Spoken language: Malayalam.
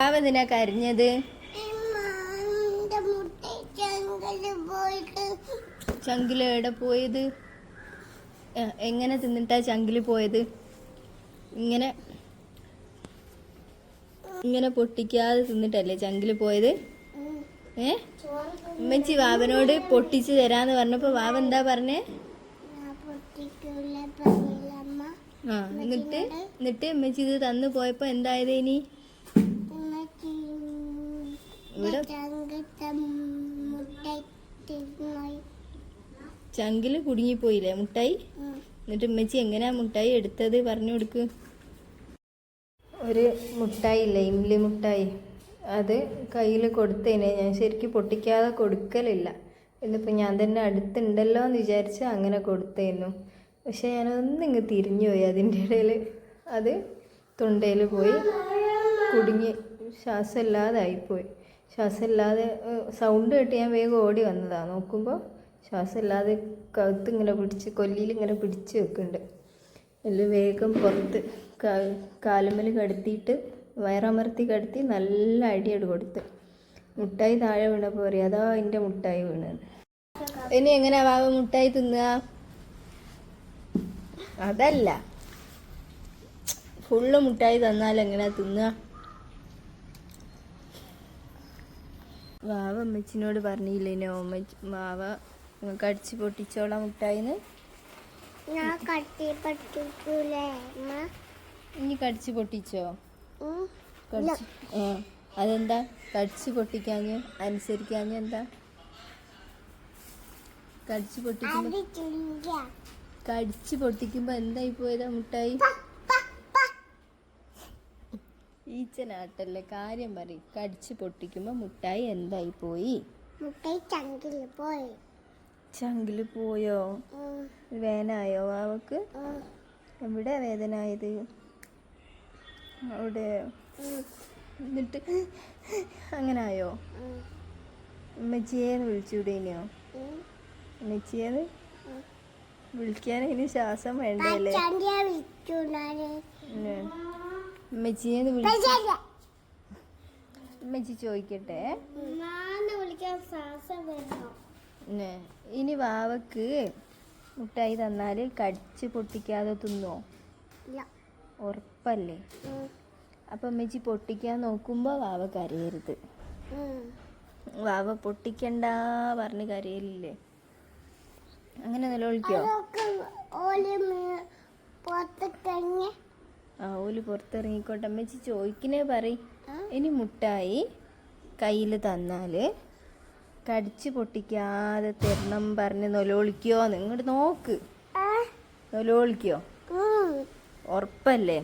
എന്തിനാ കരഞ്ഞത്? ചെങ്കൽ എവിടെ പോയത്? എങ്ങനെ തിന്നിട്ടാ ചങ്കിൽ പോയത്? ഇങ്ങനെ ഇങ്ങനെ പൊട്ടിക്കാതെ തിന്നിട്ടല്ലേ ചങ്കിൽ പോയത്. ഏ? ഉമ്മച്ചി വാവനോട് പൊട്ടിച്ചു തരാന്ന് പറഞ്ഞപ്പോ വാവ എന്താ പറഞ്ഞേ? ആ എന്നിട്ട് എന്നിട്ട് ഉമ്മച്ചി ഇത് തന്നു പോയപ്പോ എന്തായത് ഇനി? ഇവിടെ ചങ്കിൽ കുടുങ്ങിപ്പോയില്ലേ മുട്ടായി? എന്നിട്ട് ഉമ്മച്ചി എങ്ങനെയാ മുട്ടായി എടുത്തത് പറഞ്ഞു കൊടുക്ക്. ഒരു മുട്ടായി ഇല്ലേ ഇംലി മുട്ടായി. അത് കയ്യിൽ കൊടുത്തേനെ. ഞാൻ ശരിക്കും പൊട്ടിക്കാതെ കൊടുക്കലില്ല. ഇന്നിപ്പോൾ ഞാൻ തന്നെ അടുത്തുണ്ടല്ലോ എന്ന് വിചാരിച്ച് അങ്ങനെ കൊടുത്തേനു പക്ഷെ ഞാനൊന്നിങ്ങ് തിരിഞ്ഞു തിരിഞ്ഞുപോയി അതിന്റെ ഇടയിൽ അത് തൊണ്ടയിൽ പോയി കുടുങ്ങി ശ്വാസമില്ലാതായിപ്പോയി. ശ്വാസമില്ലാതെ സൗണ്ട് കേട്ട് ഞാൻ വേഗം ഓടി വന്നതാണ് നോക്കുമ്പോൾ ശ്വാസമില്ലാതെ കഴുത്ത് ഇങ്ങനെ പിടിച്ച് കൊല്ലിയിൽ ഇങ്ങനെ പിടിച്ച് വെക്കുന്നുണ്ട് അതിൽ വേഗം പുറത്ത് കാലുമ്മൽ കടത്തിയിട്ട് വയറമർത്തി കടത്തി നല്ല അടിയോട് കൊടുത്ത്. മുട്ടായി താഴെ വീണപ്പോൾ പറയും അതാ എന്റെ മുട്ടായി വീണത് ഇനി എങ്ങനെയാ വാവ മുട്ടായി തിന്നുക അതല്ല. ഫുള്ള് മുട്ടായി തന്നാൽ എങ്ങനെയാ തിന്നുക വാവ അമ്മച്ചിനോട് പറഞ്ഞില്ലേനോ അമ്മച്ചി വാവ നിങ്ങൾക്ക് അടിച്ച് പൊട്ടിച്ചോളാം മുട്ടായിന്ന്. ഞാൻ കട്ടി പൊട്ടിക്കൂലേ ഇനി കടിച്ച് പൊട്ടിച്ചോ. കടിച്ച് അതെന്താ? കടിച്ച് പൊട്ടിക്കാഞ്ഞ് അനുസരിക്കാഞ്ഞ് എന്താ? കടിച്ച് പൊട്ടിക്കുമ്പോ കടിച്ച് പൊട്ടിക്കുമ്പോ എന്തായി പോയതാ മുട്ടായി? ഈച്ചനാട്ടല്ലേ? കാര്യം പറയും. കടിച്ചു പൊട്ടിക്കുമ്പോ മുട്ടായി എന്തായി പോയി? മുട്ടായി ചങ്കിൽ പോയി. ചങ്കിൽ പോയോ. വേനായോ അവക്ക് എവിടെ വേദന ആയത് അവിടെ. എന്നിട്ട് അങ്ങനെ ആയോ. ഉമ്മച്ചിയേന്ന് വിളിച്ചുവിടേനോ ഇനിയോ? ഉമ്മച്ചിയേന്ന്? വിളിക്കാൻ ഇനി ശ്വാസം വേണ്ടല്ലേ? ഉമ്മച്ചിയേന്ന് വിളിച്ച് ഉമ്മച്ചി ചോദിക്കട്ടെ. ഇനി വാവക്ക് മുട്ടായി തന്നാൽ കടിച്ച് പൊട്ടിക്കാതെ തിന്നോ? ഉറപ്പല്ലേ? അപ്പൊ ഉമ്മച്ചി പൊട്ടിക്കാൻ നോക്കുമ്പോൾ വാവ കരയരുത്. വാവ പൊട്ടിക്കണ്ട പറഞ്ഞ് കരയലില്ലേ? അങ്ങനെ നിലവിളിക്കോ അതൊക്കെ ഓൽ മേ- പുറത്ത് കഴിഞ്ഞ് ആ ഓൽ പുറത്തിറങ്ങിക്കോട്ടെ. അമ്മച്ചി ചോദിക്കണേ പറയും. ഇനി മുട്ടായി കയ്യിൽ തന്നാൽ കടിച്ച് പൊട്ടിക്കാതെ തരണം പറഞ്ഞ് നൊലോളിക്കോ? ഇങ്ങോട്ട് നോക്ക്? നൊലോളിക്കോ? ഉറപ്പല്ലേ?